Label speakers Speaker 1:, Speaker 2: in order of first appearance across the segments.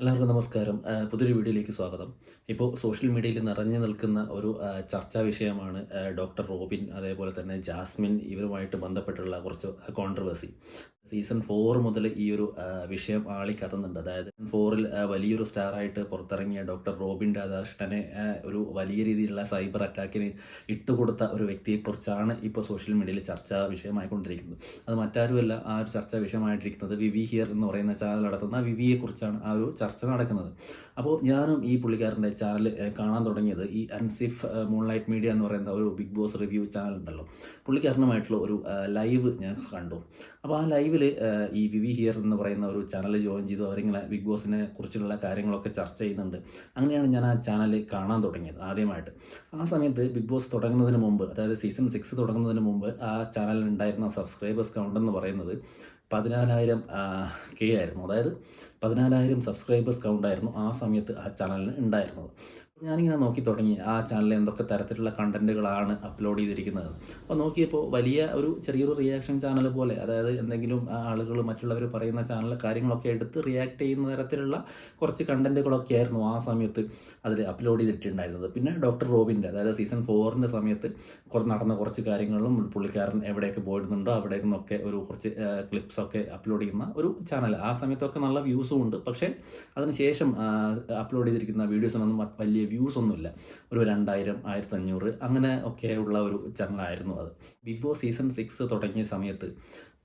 Speaker 1: എല്ലാവർക്കും നമസ്കാരം. പുതിയൊരു വീഡിയോയിലേക്ക് സ്വാഗതം. ഇപ്പോൾ സോഷ്യൽ മീഡിയയിൽ നിറഞ്ഞു നിൽക്കുന്ന ഒരു ചർച്ചാ വിഷയമാണ് ഡോക്ടർ റോബിൻ അതേപോലെ തന്നെ ജാസ്മിൻ ഇവരുമായിട്ട് ബന്ധപ്പെട്ടുള്ള കുറച്ച് കോൺട്രവേഴ്സി സീസൺ ഫോർ മുതൽ ഈ ഒരു വിഷയം ആളി ആളിക്കത്തുന്നുണ്ട് അതായത് ഫോറിൽ വലിയൊരു സ്റ്റാറായിട്ട് പുറത്തിറങ്ങിയ ഡോക്ടർ റോബിൻ രാധാകൃഷ്ണനെ ഒരു വലിയ രീതിയിലുള്ള സൈബർ അറ്റാക്കിന് ഇട്ടുകൊടുത്ത ഒരു വ്യക്തിയെക്കുറിച്ചാണ് ഇപ്പോൾ സോഷ്യൽ മീഡിയയിൽ ചർച്ചാ വിഷയമായിക്കൊണ്ടിരിക്കുന്നത്. അത് മറ്റാരുമല്ല ആ ഒരു ചർച്ചാ വിഷയമായിട്ടിരിക്കുന്നത് വിവി ഹിയർ എന്ന് പറയുന്ന ചാനൽ നടത്തുന്ന വിവിയെക്കുറിച്ചാണ് ആ ഒരു ചർച്ച നടക്കുന്നത്. അപ്പോൾ ഞാനും ഈ പുള്ളിക്കാരന്റെ ചാനൽ കാണാൻ തുടങ്ങിയത് ഈ അൻസിഫ് മൂൺലൈറ്റ് മീഡിയ എന്ന് പറയുന്ന ഒരു ബിഗ് ബോസ് റിവ്യൂ ചാനൽ ഉണ്ടല്ലോ. പുള്ളിക്കാരനുമായിട്ടുള്ള ഒരു ലൈവ് ഞാൻ കണ്ടു. അപ്പോൾ ആ ലൈവിൽ ഈ വി വി ഹിയർ എന്ന് പറയുന്ന ഒരു ചാനൽ ജോയിൻ ചെയ്തു. അവരിങ്ങനെ ബിഗ് ബോസിനെ കുറിച്ചുള്ള കാര്യങ്ങളൊക്കെ ചർച്ച ചെയ്യുന്നുണ്ട്. അങ്ങനെയാണ് ഞാൻ ആ ചാനൽ കാണാൻ തുടങ്ങിയത് ആദ്യമായിട്ട്. ആ സമയത്ത് ബിഗ് ബോസ് തുടങ്ങുന്നതിന് മുമ്പ് അതായത് സീസൺ സിക്സ് തുടങ്ങുന്നതിന് മുമ്പ് ആ ചാനലിൽ ഉണ്ടായിരുന്ന സബ്സ്ക്രൈബേഴ്സ് കൗണ്ട് എന്ന് പറയുന്നത് പതിനാലായിരം കെ ആയിരുന്നു. അതായത് പതിനാലായിരം സബ്സ്ക്രൈബേഴ്സ് കൗണ്ടായിരുന്നു ആ സമയത്ത് ആ ചാനലിന് ഉണ്ടായിരുന്നത്. ഞാനിങ്ങനെ നോക്കി തുടങ്ങി. ആ ചാനലിൽ എന്തൊക്കെ തരത്തിലുള്ള കണ്ടന്റുകളാണ് അപ്ലോഡ് ചെയ്തിരിക്കുന്നത്. അപ്പോൾ നോക്കിയപ്പോൾ വലിയ ഒരു ചെറിയൊരു റിയാക്ഷൻ ചാനൽ പോലെ അതായത് എന്തെങ്കിലും ആളുകൾ മറ്റുള്ളവർ പറയുന്ന ചാനൽ കാര്യങ്ങളൊക്കെ എടുത്ത് റിയാക്ട് ചെയ്യുന്ന തരത്തിലുള്ള കുറച്ച് കണ്ടന്റുകളൊക്കെ ആയിരുന്നു ആ സമയത്ത് അതിൽ അപ്ലോഡ് ചെയ്തിട്ടുണ്ടായിരുന്നത്. പിന്നെ ഡോക്ടർ റോബിന്റെ അതായത് സീസൺ ഫോറിന്റെ സമയത്ത് നടന്ന കുറച്ച് കാര്യങ്ങളും പുള്ളിക്കാരൻ എവിടെയൊക്കെ പോയിരുന്നുണ്ടോ അവിടെ നിന്നൊക്കെ ഒരു കുറച്ച് ക്ലിപ്സൊക്കെ അപ്ലോഡ് ചെയ്യുന്ന ഒരു ചാനൽ ആ സമയത്തൊക്കെ നല്ല വ്യൂസും ഉണ്ട് പക്ഷേ അതിനുശേഷം അപ്ലോഡ് ചെയ്തിരിക്കുന്ന വീഡിയോസിനൊന്നും വലിയ വ്യൂസ് ഒന്നുമില്ല. ഒരു രണ്ടായിരം ആയിരത്തി അഞ്ഞൂറ് അങ്ങനെ ഒക്കെ ഉള്ള ഒരു ചാനലായിരുന്നു അത്. ബിഗ് ബോസ് സീസൺ സിക്സ് തുടങ്ങിയ സമയത്ത്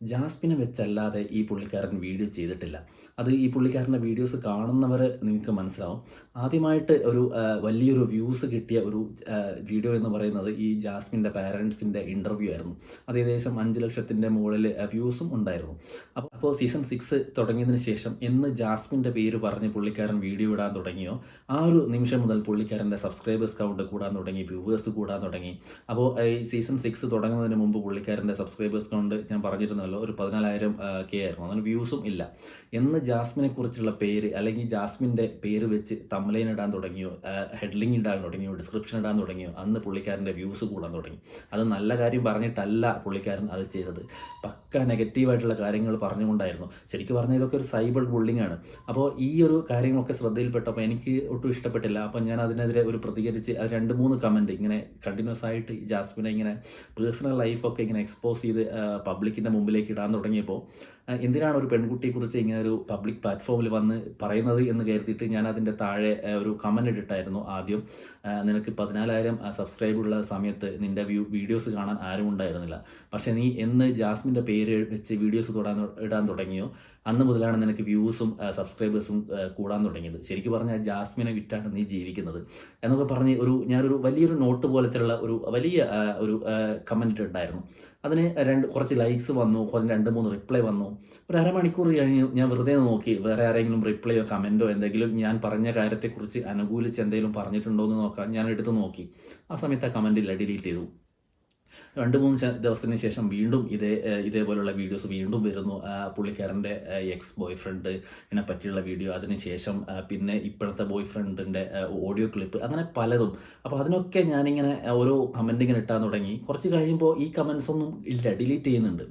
Speaker 1: ജാസ്മിനെ വെച്ചല്ലാതെ ഈ പുള്ളിക്കാരൻ വീഡിയോ ചെയ്തിട്ടില്ല. അത് ഈ പുള്ളിക്കാരന്റെ വീഡിയോസ് കാണുന്നവർ നിങ്ങൾക്ക് മനസ്സിലാവും. ആദ്യമായിട്ട് ഒരു വലിയൊരു വ്യൂസ് കിട്ടിയ ഒരു വീഡിയോ എന്ന് പറയുന്നത് ഈ ജാസ്മിന്റെ പാരൻസിന്റെ ഇന്റർവ്യൂ ആയിരുന്നു. അത് ഏകദേശം അഞ്ച് ലക്ഷത്തിന്റെ മുകളിൽ വ്യൂസും ഉണ്ടായിരുന്നു. അപ്പോൾ അപ്പോൾ സീസൺ സിക്സ് തുടങ്ങിയതിന് ശേഷം എന്ന് ജാസ്മിന്റെ പേര് പറഞ്ഞ് പുള്ളിക്കാരൻ വീഡിയോ ഇടാൻ തുടങ്ങിയോ ആ ഒരു നിമിഷം മുതൽ പുള്ളിക്കാരന്റെ സബ്സ്ക്രൈബേഴ്സ് കൗണ്ട് കൂടാൻ തുടങ്ങി വ്യൂവേഴ്സ് കൂടാൻ തുടങ്ങി. അപ്പോൾ ഈ സീസൺ സിക്സ് തുടങ്ങുന്നതിന് മുമ്പ് പുള്ളിക്കാരന്റെ സബ്സ്ക്രൈബേഴ്സ് കൗണ്ട് ഞാൻ പറഞ്ഞിരുന്നല്ലോ ഒരു പതിനാലായിരം കെ ആയിരുന്നു. അങ്ങനെ വ്യൂസും ഇല്ല. എന്ന് ജാസ്മിനെ കുറിച്ചുള്ള പേര് അല്ലെങ്കിൽ ജാസ്മിന്റെ പേര് വെച്ച് തമ്മലൈൻ ഇടാൻ തുടങ്ങിയോ ഹെഡ്ലിംഗ് ഇടാൻ തുടങ്ങിയോ ഡിസ്ക്രിപ്ഷൻ ഇടാൻ തുടങ്ങിയോ അന്ന് പുള്ളിക്കാരന്റെ വ്യൂസ് കൂടാൻ തുടങ്ങി. അത് നല്ല കാര്യം പറഞ്ഞിട്ടല്ല പുള്ളിക്കാരൻ അത് ചെയ്തത്. പക്ക നെഗറ്റീവായിട്ടുള്ള കാര്യങ്ങൾ പറഞ്ഞുകൊണ്ടായിരുന്നു. ശരിക്കും പറഞ്ഞാൽ ഇതൊക്കെ ഒരു സൈബർ ബുള്ളിംഗ് ആണ്. അപ്പോൾ ഈ ഒരു കാര്യങ്ങളൊക്കെ ശ്രദ്ധയിൽപ്പെട്ടപ്പോൾ എനിക്ക് ഒട്ടും ഇഷ്ടപ്പെട്ടില്ല. അപ്പോൾ ഞാൻ അതിനെതിരെ ഒരു പ്രതികരിച്ച് അത് രണ്ട് മൂന്ന് കമന്റ് ഇങ്ങനെ കണ്ടിന്യൂസ് ആയിട്ട് ജാസ്മിനെ ഇങ്ങനെ പേഴ്സണൽ ലൈഫൊക്കെ ഇങ്ങനെ എക്സ്പോസ് ചെയ്ത് പബ്ലിക്കിന്റെ മുമ്പിലേക്ക് ഇടാൻ തുടങ്ങിയപ്പോൾ എന്തിനാണ് ഒരു പെൺകുട്ടിയെക്കുറിച്ച് ഇങ്ങനെ ഒരു പബ്ലിക് പ്ലാറ്റ്ഫോമിൽ വന്ന് പറയുന്നത് എന്ന് കരുതിയിട്ട് ഞാൻ അതിന്റെ താഴെ ഒരു കമന്റ് ഇട്ടിട്ടായിരുന്നു ആദ്യം. നിനക്ക് പതിനാലായിരം സബ്സ്ക്രൈബ് ഉള്ള സമയത്ത് നിന്റെ വ്യൂ വീഡിയോസ് കാണാൻ ആരും ഉണ്ടായിരുന്നില്ല. പക്ഷേ നീ എന്ന് ജാസ്മിന്റെ പേര് വെച്ച് വീഡിയോസ് തൊടാൻ ഇടാൻ തുടങ്ങിയോ അന്ന് മുതലാണ് നിനക്ക് വ്യൂസും സബ്സ്ക്രൈബേഴ്സും കൂടാൻ തുടങ്ങിയത്. ശരിക്കും പറഞ്ഞാൽ ജാസ്മിനെ വിറ്റാണ് നീ ജീവിക്കുന്നത്. എന്നൊക്കെ പറഞ്ഞ് ഒരു ഞാനൊരു വലിയൊരു നോട്ട് പോലത്തെയുള്ള ഒരു വലിയ ഒരു കമന്റ് ഉണ്ടായിരുന്നു. അതിന് രണ്ട് കുറച്ച് ലൈക്സ് വന്നു കുറച്ച് രണ്ട് മൂന്ന് റിപ്ലൈ വന്നു. ഒരു അരമണിക്കൂർ കഴിഞ്ഞ് ഞാൻ വെറുതെ നോക്കി വേറെ ആരെങ്കിലും റിപ്ലൈയോ കമന്റോ എന്തെങ്കിലും ഞാൻ പറഞ്ഞ കാര്യത്തെക്കുറിച്ച് അനുകൂലിച്ച് എന്തെങ്കിലും പറഞ്ഞിട്ടുണ്ടോ എന്ന് നോക്കാൻ ഞാൻ എടുത്ത് നോക്കി. ആ സമയത്ത് ആ കമന്റില്ല ഡിലീറ്റ് ചെയ്തു. രണ്ട് മൂന്ന് ദിവസത്തിന് ശേഷം വീണ്ടും ഇതേ ഇതേപോലെയുള്ള വീഡിയോസ് വീണ്ടും വരുന്നു. പുള്ളിക്കാരന്റെ എക്സ് ബോയ് ഫ്രണ്ടിനെ പറ്റിയുള്ള വീഡിയോ. അതിനുശേഷം ശേഷം പിന്നെ ഇപ്പോഴത്തെ ബോയ് ഫ്രണ്ടിന്റെ ഓഡിയോ ക്ലിപ്പ് അങ്ങനെ പലതും. അപ്പോൾ അതിനൊക്കെ ഞാനിങ്ങനെ ഓരോ കമന്റ് ഇങ്ങനെ ഇട്ടാൻ തുടങ്ങി. കുറച്ച് കഴിയുമ്പോൾ ഈ കമൻസ് ഒന്നും ഇല്ല ഡിലീറ്റ് ചെയ്യുന്നുണ്ട്.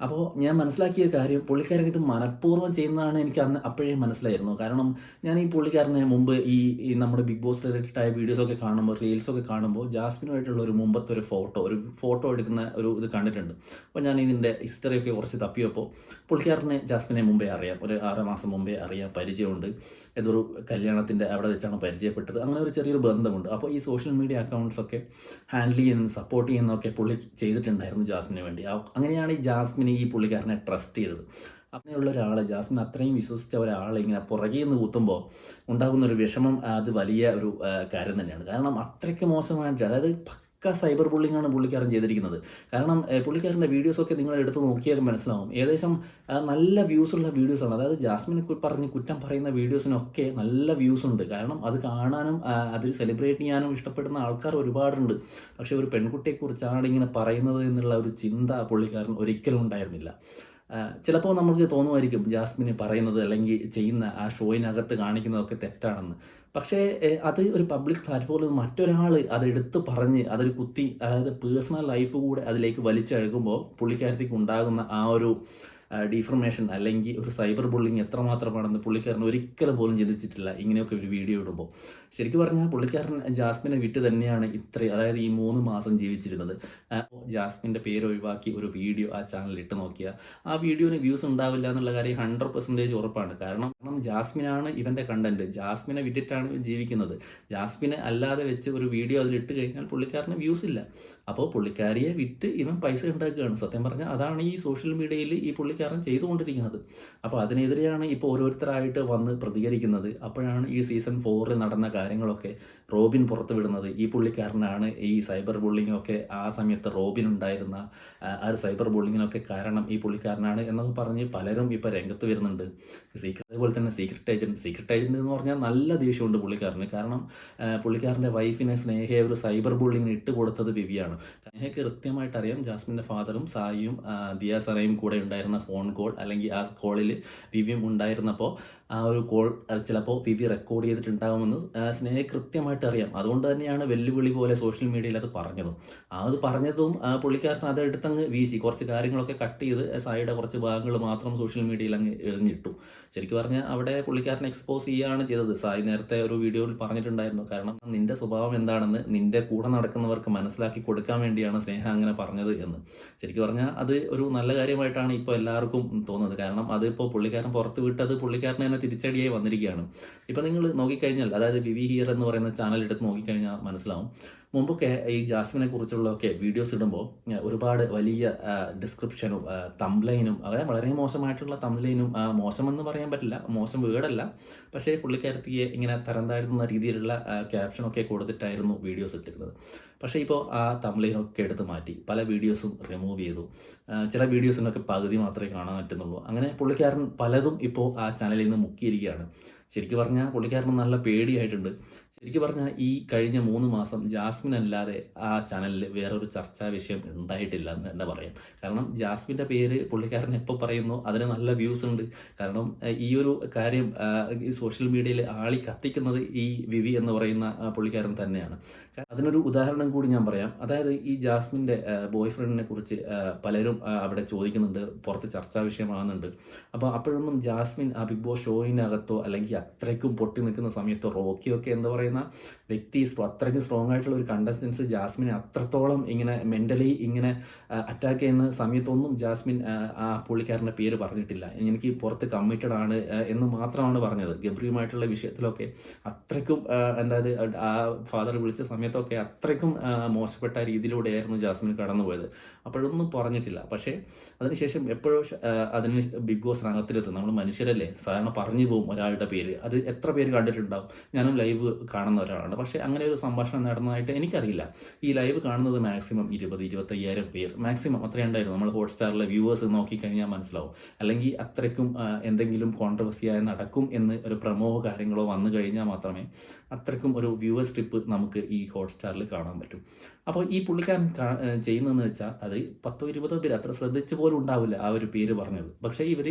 Speaker 1: അപ്പോൾ ഞാൻ മനസ്സിലാക്കിയ കാര്യം പുള്ളിക്കാരൻ ഇത് മനഃപൂർവം ചെയ്യുന്നതാണ് എനിക്ക് അന്ന് അപ്പോഴേ മനസ്സിലായിരുന്നു. കാരണം ഞാൻ ഈ പുള്ളിക്കാരനെ മുമ്പ് ഈ നമ്മുടെ ബിഗ് ബോസ് റിലേറ്റഡ് ആയ വീഡിയോസൊക്കെ കാണുമ്പോൾ റീൽസൊക്കെ കാണുമ്പോൾ ജാസ്മിനുമായിട്ടുള്ള ഒരു മുമ്പത്തെ ഒരു ഫോട്ടോ ഒരു ഫോട്ടോ എടുക്കുന്ന ഒരു ഇത് കണ്ടിട്ടുണ്ട്. അപ്പോൾ ഞാൻ ഇതിന്റെ ഹിസ്റ്ററിയൊക്കെ കുറച്ച് തപ്പിയപ്പോൾ പുള്ളിക്കാരനെ ജാസ്മിനെ മുമ്പേ അറിയാം. ഒരു ആറ് മാസം മുമ്പേ അറിയാം പരിചയമുണ്ട്. ഏതൊരു കല്യാണത്തിന്റെ അവിടെ വെച്ചാണ് പരിചയപ്പെട്ടത്? അങ്ങനെ ഒരു ചെറിയൊരു ബന്ധമുണ്ട്. അപ്പോൾ ഈ സോഷ്യൽ മീഡിയ അക്കൗണ്ട്സ് ഒക്കെ ഹാൻഡിൽ ചെയ്യുന്നതും സപ്പോർട്ട് ചെയ്യുന്നതൊക്കെ പുള്ളി ചെയ്തിട്ടുണ്ടായിരുന്നു ജാസ്മിന് വേണ്ടി. അങ്ങനെയാണ് ഈ ജാസ്മിന് ഈ പുള്ളിക്കാരനെ ട്രസ്റ്റ് ചെയ്തത്. അങ്ങനെയുള്ള ഒരാൾ ജാസ്മിൻ അത്രയും വിശ്വസിച്ച ഒരാൾ ഇങ്ങനെ പുറകെ നിന്ന് കൂത്തുമ്പോൾ ഉണ്ടാകുന്ന ഒരു വിഷമം അത് വലിയ ഒരു കാര്യം തന്നെയാണ്. കാരണം അത്രയ്ക്ക് മോശമായിട്ട് അതായത് പക്ക സൈബർ ബുള്ളിംഗ് ആണ് പുള്ളിക്കാരൻ ചെയ്തിരിക്കുന്നത്. കാരണം പുള്ളിക്കാരന്റെ വീഡിയോസൊക്കെ നിങ്ങൾ എടുത്ത് നോക്കിയാൽ മനസ്സിലാവും. ഏകദേശം നല്ല വ്യൂസ് ഉള്ള വീഡിയോസാണ്. അതായത് ജാസ്മിനെ പറഞ്ഞ് കുറ്റം പറയുന്ന വീഡിയോസിനൊക്കെ നല്ല വ്യൂസ് ഉണ്ട് കാരണം അത് കാണാനും അതിൽ സെലിബ്രേറ്റ് ചെയ്യാനും ഇഷ്ടപ്പെടുന്ന ആൾക്കാർ ഒരുപാടുണ്ട്. പക്ഷേ ഒരു പെൺകുട്ടിയെക്കുറിച്ചാണ് ഇങ്ങനെ പറയുന്നത് എന്നുള്ള ഒരു ചിന്ത പുള്ളിക്കാരൻ ഒരിക്കലും ഉണ്ടായിരുന്നില്ല. ചിലപ്പോൾ നമുക്ക് തോന്നുമായിരിക്കും ജാസ്മിന് പറയുന്നത് അല്ലെങ്കിൽ ചെയ്യുന്ന ആ ഷോയിനകത്ത് കാണിക്കുന്നതൊക്കെ തെറ്റാണെന്ന്. പക്ഷേ അത് ഒരു പബ്ലിക് പ്ലാറ്റ്ഫോമിൽ മറ്റൊരാൾ അതെടുത്ത് പറഞ്ഞ് അതൊരു കുത്തി അതായത് പേഴ്സണൽ ലൈഫ് കൂടെ അതിലേക്ക് വലിച്ചഴകുമ്പോൾ പുള്ളിക്കാരത്തേക്ക് ഉണ്ടാകുന്ന ആ ഒരു ഡീഫർമേഷൻ അല്ലെങ്കിൽ ഒരു സൈബർ ബുള്ളിങ് എത്രമാത്രമാണെന്ന് പുള്ളിക്കാരൻ ഒരിക്കലും പോലും ചിന്തിച്ചിട്ടില്ല. ഇങ്ങനെയൊക്കെ ഒരു വീഡിയോ ഇടുമ്പോൾ ശരിക്കും പറഞ്ഞാൽ പുള്ളിക്കാരൻ ജാസ്മിനെ വിട്ട് തന്നെയാണ് ഇത്ര അതായത് ഈ മൂന്ന് മാസം ജീവിച്ചിരുന്നത്. ജാസ്മിന്റെ പേര് ഒഴിവാക്കി ഒരു വീഡിയോ ആ ചാനലിൽ ഇട്ട് നോക്കിയ. ആ വീഡിയോന് വ്യൂസ് ഉണ്ടാവില്ല എന്നുള്ള കാര്യം ഹൺഡ്രഡ് പെർസെന്റേജ് ഉറപ്പാണ്. കാരണം കാരണം ജാസ്മിനാണ് ഇവന്റെ കണ്ടന്റ് ജാസ്മിനെ ഇവൻ ജീവിക്കുന്നത്. ജാസ്മിനെ അല്ലാതെ വെച്ച് ഒരു വീഡിയോ അതിൽ ഇട്ട് കഴിഞ്ഞാൽ പുള്ളിക്കാരന് വ്യൂസ് ഇല്ല. അപ്പോൾ പുള്ളിക്കാരിയെ വിറ്റ് ഇവൻ പൈസ ഉണ്ടാക്കുകയാണ്. സത്യം പറഞ്ഞാൽ അതാണ് ഈ സോഷ്യൽ മീഡിയയിൽ ഈ പുള്ളിക്കാരൻ ചെയ്തുകൊണ്ടിരിക്കുന്നത്. അപ്പോൾ അതിനെതിരെയാണ് ഇപ്പോൾ ഓരോരുത്തരായിട്ട് വന്ന് പ്രതികരിക്കുന്നത്. അപ്പോഴാണ് ഈ സീസൺ ഫോറിൽ നടന്ന കാര്യങ്ങളൊക്കെ റോബിൻ പുറത്തുവിടുന്നത്. ഈ പുള്ളിക്കാരനാണ് ഈ സൈബർ ബുള്ളിങ്ങൊക്കെ ആ സമയത്ത് റോബിൻ ഉണ്ടായിരുന്ന ആ ഒരു സൈബർ ബുള്ളിങ്ങിനൊക്കെ കാരണം ഈ പുള്ളിക്കാരനാണ് എന്നൊക്കെ പറഞ്ഞ് പലരും ഇപ്പോൾ രംഗത്ത് വരുന്നുണ്ട്. സീക്രട്ട് അതുപോലെ തന്നെ സീക്രട്ട് ഏജന്റ് സീക്രട്ട് ഏജന്റ് എന്ന് പറഞ്ഞാൽ നല്ല ദേഷ്യമുണ്ട് പുള്ളിക്കാരന്. കാരണം പുള്ളിക്കാരന്റെ വൈഫിനെ സ്നേഹയെ ഒരു സൈബർ ബുള്ളിങ്ങിന് ഇട്ട് കൊടുത്തത് വിവിയാണ്. സ്നേഹയ്ക്ക് കൃത്യമായിട്ട് അറിയാം ജാസ്മിന്റെ ഫാദറും സായിയും ദിയ സറയും കൂടെ ഉണ്ടായിരുന്ന ഫോൺ കോൾ അല്ലെങ്കിൽ ആ കോളിൽ ദിവ്യം ഉണ്ടായിരുന്നപ്പോൾ ആ ഒരു കോൾ ചിലപ്പോൾ പി വിവി റെക്കോർഡ് ചെയ്തിട്ടുണ്ടാകുമെന്ന് സ്നേഹ കൃത്യമായിട്ട് അറിയാം. അതുകൊണ്ട് തന്നെയാണ് വെല്ലുവിളി പോലെ സോഷ്യൽ മീഡിയയിൽ അത് പറഞ്ഞതും. അത് പറഞ്ഞതും പുള്ളിക്കാരൻ അത് എടുത്തങ്ങ് വീശി. കുറച്ച് കാര്യങ്ങളൊക്കെ കട്ട് ചെയ്ത് സായിയുടെ കുറച്ച് ഭാഗങ്ങൾ മാത്രം സോഷ്യൽ മീഡിയയിൽ അങ്ങ് എറിഞ്ഞിട്ടു. ശരിക്കും പറഞ്ഞാൽ അവിടെ പുള്ളിക്കാരനെ എക്സ്പോസ് ചെയ്യുകയാണ് ചെയ്തത്. സായി നേരത്തെ ഒരു വീഡിയോയിൽ പറഞ്ഞിട്ടുണ്ടായിരുന്നു. കാരണം നിന്റെ സ്വഭാവം എന്താണെന്ന് നിന്റെ കൂടെ നടക്കുന്നവർക്ക് മനസ്സിലാക്കി കൊടുക്കാൻ വേണ്ടിയാണ് സ്നേഹ അങ്ങനെ പറഞ്ഞത് എന്ന്. ശരിക്കും പറഞ്ഞാൽ അത് ഒരു നല്ല കാര്യമായിട്ടാണ് ഇപ്പോൾ എല്ലാവർക്കും തോന്നുന്നത്. കാരണം അത് ഇപ്പോൾ പുള്ളിക്കാരൻ പുറത്ത് വിട്ടത് പുള്ളിക്കാരനെ തിരിച്ചടിയായി വന്നിരിക്കുകയാണ്. ഇപ്പം നിങ്ങൾ നോക്കിക്കഴിഞ്ഞാൽ അതായത് വിവി ഹിയർ എന്ന് പറയുന്ന ചാനൽ എടുത്ത് നോക്കിക്കഴിഞ്ഞാൽ മനസ്സിലാവും. മുമ്പൊക്കെ ഈ ജാസ്മിനെ കുറിച്ചുള്ളതൊക്കെ വീഡിയോസ് ഇടുമ്പോൾ ഒരുപാട് വലിയ ഡിസ്ക്രിപ്ഷനും തംലൈനും അതായത് വളരെ മോശമായിട്ടുള്ള തംലൈനും മോശമെന്ന് പറയാൻ പറ്റില്ല. മോശം വേർഡല്ല. പക്ഷേ പുള്ളിക്കാരത്തിയെ ഇങ്ങനെ തരം താഴ്ത്തുന്ന രീതിയിലുള്ള ക്യാപ്ഷനൊക്കെ കൊടുത്തിട്ടായിരുന്നു വീഡിയോസ് ഇട്ടിരുന്നത്. പക്ഷേ ഇപ്പോൾ ആ തംലൈനൊക്കെ എടുത്ത് മാറ്റി പല വീഡിയോസും റിമൂവ് ചെയ്തു. ചില വീഡിയോസിനൊക്കെ പകുതി മാത്രമേ കാണാൻ പറ്റുന്നുള്ളൂ. അങ്ങനെ പുള്ളിക്കാരൻ പലതും ഇപ്പോൾ ആ ചാനലിൽ നിന്ന് മുക്കിയിരിക്കുകയാണ്. ശരിക്കും പറഞ്ഞാൽ പുള്ളിക്കാരന് നല്ല പേടിയായിട്ടുണ്ട്. ശരിക്കും പറഞ്ഞാൽ ഈ കഴിഞ്ഞ മൂന്ന് മാസം ജാസ്മിൻ അല്ലാതെ ആ ചാനലിൽ വേറൊരു ചർച്ചാ വിഷയം ഉണ്ടായിട്ടില്ല എന്ന് തന്നെ പറയാം. കാരണം ജാസ്മിന്റെ പേര് പുള്ളിക്കാരൻ എപ്പോൾ പറയുന്നു അതിന് നല്ല വ്യൂസ് ഉണ്ട്. കാരണം ഈ ഒരു കാര്യം സോഷ്യൽ മീഡിയയിൽ ആളി കത്തിക്കുന്നത് ഈ വിവി എന്ന് പറയുന്ന പുള്ളിക്കാരൻ തന്നെയാണ്. അതിനൊരു ഉദാഹരണം കൂടി ഞാൻ പറയാം. അതായത് ഈ ജാസ്മിന്റെ ബോയ് ഫ്രണ്ടിനെ കുറിച്ച് പലരും അവിടെ ചോദിക്കുന്നുണ്ട്. പുറത്ത് ചർച്ചാ വിഷയമാകുന്നുണ്ട്. അപ്പോൾ അപ്പോഴൊന്നും ജാസ്മിൻ ആ ബിഗ് ബോസ് ഷോയിനകത്തോ അല്ലെങ്കിൽ അത്രയ്ക്കും പൊട്ടി നിൽക്കുന്ന സമയത്ത് റോക്കിയൊക്കെ എന്ന് പറയുന്ന വ്യക്തി അത്രയ്ക്കും സ്ട്രോങ് ആയിട്ടുള്ള ഒരു കണ്ടസ്റ്റൻസ് ജാസ്മിനെ അത്രത്തോളം ഇങ്ങനെ മെന്റലി ഇങ്ങനെ അറ്റാക്ക് ചെയ്യുന്ന സമയത്തൊന്നും ജാസ്മിൻ ആ, പുള്ളിക്കാരന്റെ പേര് പറഞ്ഞിട്ടില്ല. എനിക്ക് പുറത്ത് കമ്മിറ്റഡ് ആണ് എന്ന് മാത്രമാണ് പറഞ്ഞത്. ഗബ്രിയുമായിട്ടുള്ള വിഷയത്തിലൊക്കെ അത്രയ്ക്കും ആ, എന്തായത് ആ ഫാദർ വിളിച്ച സമയത്തൊക്കെ അത്രയ്ക്കും മോശപ്പെട്ട രീതിയിലൂടെയായിരുന്നു ജാസ്മിൻ കടന്നുപോയത്. അപ്പോഴൊന്നും പറഞ്ഞിട്ടില്ല. പക്ഷേ അതിനുശേഷം എപ്പോഴും അതിന് ബിഗ് ബോസ് രംഗത്തിലെത്തും. നമ്മൾ മനുഷ്യരല്ലേ? സാധാരണ പറഞ്ഞു പോകും ഒരാളുടെ പേര്. അത് എത്ര പേര് കണ്ടിട്ടുണ്ടാവും? ഞാനും ലൈവ് കാണുന്ന ഒരാളാണ്. പക്ഷേ അങ്ങനെ ഒരു സംഭാഷണം നടന്നതായിട്ട് എനിക്കറിയില്ല. ഈ ലൈവ് കാണുന്നത് മാക്സിമം ഇരുപത് ഇരുപത്തയ്യായിരം പേർ. മാക്സിമം അത്രയും ഉണ്ടായിരുന്നു. നമ്മൾ ഹോട്ട്സ്റ്റാറിലെ വ്യൂവേഴ്സ് നോക്കിക്കഴിഞ്ഞാൽ മനസ്സിലാവും. അല്ലെങ്കിൽ അത്രയ്ക്കും എന്തെങ്കിലും കോൺട്രവേഴ്സിയായി നടക്കും എന്ന് ഒരു പ്രമോ കാര്യങ്ങളോ വന്നു കഴിഞ്ഞാൽ മാത്രമേ അത്രയ്ക്കും ഒരു വ്യൂവേഴ്സ് ട്രിപ്പ് നമുക്ക് ഈ ഹോട്ട്സ്റ്റാറിൽ കാണാൻ പറ്റും. അപ്പോൾ ഈ പുള്ളിക്കാരൻ ചെയ്യുന്നതെന്ന് വെച്ചാൽ അത് പത്തോ ഇരുപതോ പേര് അത്ര ശ്രദ്ധിച്ചു പോലും ഉണ്ടാവില്ല ആ ഒരു പേര് പറഞ്ഞത്. പക്ഷേ ഇവർ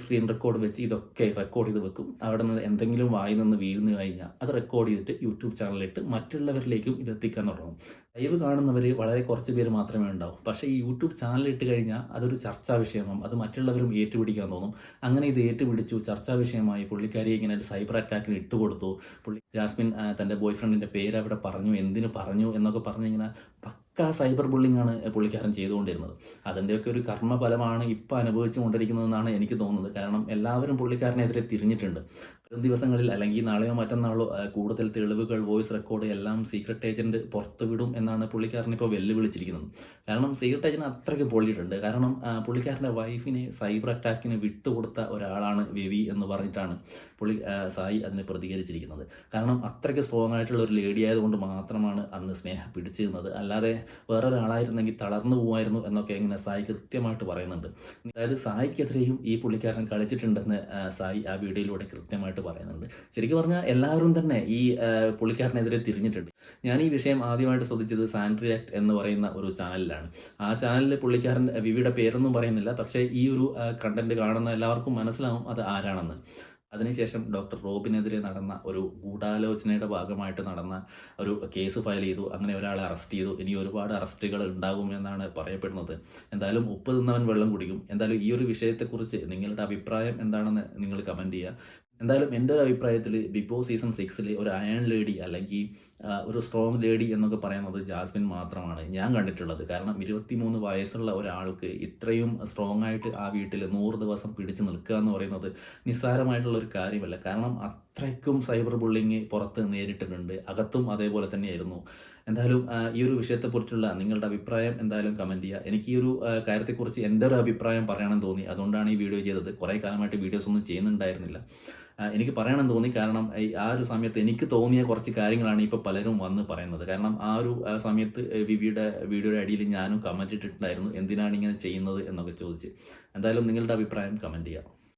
Speaker 1: സ്ക്രീൻ റെക്കോർഡ് വെച്ച് ഇതൊക്കെ റെക്കോർഡ് ചെയ്ത് വെക്കും. അവിടെ നിന്ന് എന്തെങ്കിലും വായി നിന്ന് വീഴുന്നു കഴിഞ്ഞാൽ അത് റെക്കോർഡ് ചെയ്തിട്ട് യൂട്യൂബ് ചാനലിലിട്ട് മറ്റുള്ളവരിലേക്കും ഇത് എത്തിക്കാൻ തുടങ്ങും. ലൈവ് കാണുന്നവർ വളരെ കുറച്ച് പേര് മാത്രമേ ഉണ്ടാവും. പക്ഷേ ഈ യൂട്യൂബ് ചാനൽ ഇട്ട് കഴിഞ്ഞാൽ അതൊരു ചർച്ചാ വിഷയമാകും അത് മറ്റുള്ളവരും ഏറ്റുപിടിക്കാൻ തോന്നും. അങ്ങനെ ഇത് ഏറ്റുപിടിച്ചു ചർച്ചാ വിഷയമായി പുള്ളിക്കാരി ഇങ്ങനെ ഒരു സൈബർ അറ്റാക്കിന് ഇട്ടുകൊടുത്തു പുള്ളി ജാസ്മിൻ തന്റെ ബോയ് ഫ്രണ്ടിന്റെ പേര് അവിടെ പറഞ്ഞു. എന്തിനു പറഞ്ഞു എന്നൊക്കെ പറഞ്ഞിങ്ങനെ പക്ക സൈബർ ബുള്ളിംഗ് ആണ് പുള്ളിക്കാരൻ ചെയ്തുകൊണ്ടിരുന്നത്. അതിന്റെയൊക്കെ ഒരു കർമ്മഫലമാണ് ഇപ്പോൾ അനുഭവിച്ചു കൊണ്ടിരിക്കുന്നതെന്നാണ് എനിക്ക് തോന്നുന്നത്. കാരണം എല്ലാവരും പുള്ളിക്കാരനെതിരെ തിരിഞ്ഞിട്ടുണ്ട്. വരും ദിവസങ്ങളിൽ അല്ലെങ്കിൽ നാളെയോ മറ്റന്നാളോ കൂടുതൽ തെളിവുകൾ വോയിസ് റെക്കോർഡ് എല്ലാം സീക്രട്ട് ഏജന്റ് പുറത്തുവിടും എന്നാണ് പുള്ളിക്കാരൻ ഇപ്പോൾ വെല്ലുവിളിച്ചിരിക്കുന്നത്. കാരണം സീക്രട്ട് ഏജന്റ് അത്രയ്ക്ക് പൊള്ളിയിട്ടുണ്ട്. കാരണം പുള്ളിക്കാരന്റെ വൈഫിനെ സൈബർ അറ്റാക്കിന് വിട്ടുകൊടുത്ത ഒരാളാണ് വിവി എന്ന് പറഞ്ഞിട്ടാണ് പുള്ളി സായി അതിനെ പ്രതികരിച്ചിരിക്കുന്നത്. കാരണം അത്രയ്ക്ക് സ്ട്രോങ് ആയിട്ടുള്ള ഒരു ലേഡി ആയതുകൊണ്ട് മാത്രമാണ് അന്ന് സ്നേഹം പിടിച്ചിരുന്നത്. അല്ലാതെ വേറൊരാളായിരുന്നെങ്കിൽ തളർന്നു പോകുമായിരുന്നു എന്നൊക്കെ ഇങ്ങനെ സായി കൃത്യമായിട്ട് പറയുന്നുണ്ട്. അതായത് സായിക്കെതിരെയും ഈ പുള്ളിക്കാരൻ കളിച്ചിട്ടുണ്ടെന്ന് സായി ആ വീഡിയോയിലൂടെ കൃത്യമായിട്ട് പറയുന്നുണ്ട്. ശരിക്കും പറഞ്ഞാൽ എല്ലാവരും തന്നെ ഈ പുള്ളിക്കാരനെതിരെ തിരിഞ്ഞിട്ടുണ്ട്. ഞാൻ ഈ വിഷയം ആദ്യമായിട്ട് ശ്രദ്ധിച്ചത് സാൻട്രി ആക്ട് എന്ന് പറയുന്ന ഒരു ചാനലിലാണ്. ആ ചാനലിൽ പുള്ളിക്കാരൻ വിവിയുടെ പേരൊന്നും പറയുന്നില്ല. പക്ഷേ ഈ ഒരു കണ്ടന്റ് കാണുന്ന എല്ലാവർക്കും മനസ്സിലാവും അത് ആരാണെന്ന്. അതിനുശേഷം ഡോക്ടർ റോബിനെതിരെ നടന്ന ഒരു ഗൂഢാലോചനയുടെ ഭാഗമായിട്ട് നടന്ന ഒരു കേസ് ഫയൽ ചെയ്തു. അങ്ങനെ ഒരാളെ അറസ്റ്റ് ചെയ്തു. ഇനി ഒരുപാട് അറസ്റ്റുകൾ ഉണ്ടാകുമെന്നാണ് പറയപ്പെടുന്നത്. എന്തായാലും ഉപ്പ് തിന്നവൻ വെള്ളം കുടിക്കും. എന്തായാലും ഈ ഒരു വിഷയത്തെക്കുറിച്ച് നിങ്ങളുടെ അഭിപ്രായം എന്താണെന്ന് നിങ്ങൾ കമന്റ് ചെയ്യുക. എന്തായാലും എന്റെ ഒരു അഭിപ്രായത്തിൽ ബിഗ് ബോസ് സീസൺ സിക്സിൽ ഒരു അയൺ ലേഡി അല്ലെങ്കിൽ ഒരു സ്ട്രോങ് ലേഡി എന്നൊക്കെ പറയുന്നത് ജാസ്മിൻ മാത്രമാണ് ഞാൻ കണ്ടിട്ടുള്ളത്. കാരണം ഇരുപത്തിമൂന്ന് വയസ്സുള്ള ഒരാൾക്ക് ഇത്രയും സ്ട്രോങ് ആയിട്ട് ആ വീട്ടിൽ നൂറ് ദിവസം പിടിച്ചു നിൽക്കുക എന്ന് പറയുന്നത് നിസ്സാരമായിട്ടുള്ള ഒരു കാര്യമല്ല. കാരണം അത്രയ്ക്കും സൈബർ ബുള്ളിങ് പുറത്ത് നേരിട്ടിട്ടുണ്ട്. അകത്തും അതേപോലെ തന്നെയായിരുന്നു. എന്തായാലും ഈ ഒരു വിഷയത്തെക്കുറിച്ചുള്ള നിങ്ങളുടെ അഭിപ്രായം എന്തായാലും കമന്റ് ചെയ്യുക. എനിക്ക് ഈ ഒരു കാര്യത്തെക്കുറിച്ച് എന്റെ ഒരു അഭിപ്രായം പറയണമെന്ന് തോന്നി. അതുകൊണ്ടാണ് ഈ വീഡിയോ ചെയ്തത്. കുറേ കാലമായിട്ട് വീഡിയോസ് ഒന്നും ചെയ്യുന്നുണ്ടായിരുന്നില്ല. എനിക്ക് പറയണം തോന്നി. കാരണം ആ ഒരു സമയത്ത് എനിക്ക് തോന്നിയ കുറച്ച് കാര്യങ്ങളാണ് ഇപ്പോൾ പലരും വന്ന് പറയുന്നത്. കാരണം ആ ഒരു സമയത്ത് വിവിയുടെ വീഡിയോയുടെ അടിയിൽ ഞാനും കമന്റ് ഇട്ടിട്ടുണ്ടായിരുന്നു. എന്തിനാണ് ഇങ്ങനെ ചെയ്യുന്നത് എന്നൊക്കെ ചോദിച്ച്. എന്തായാലും നിങ്ങളുടെ അഭിപ്രായം കമന്റ് ചെയ്യാം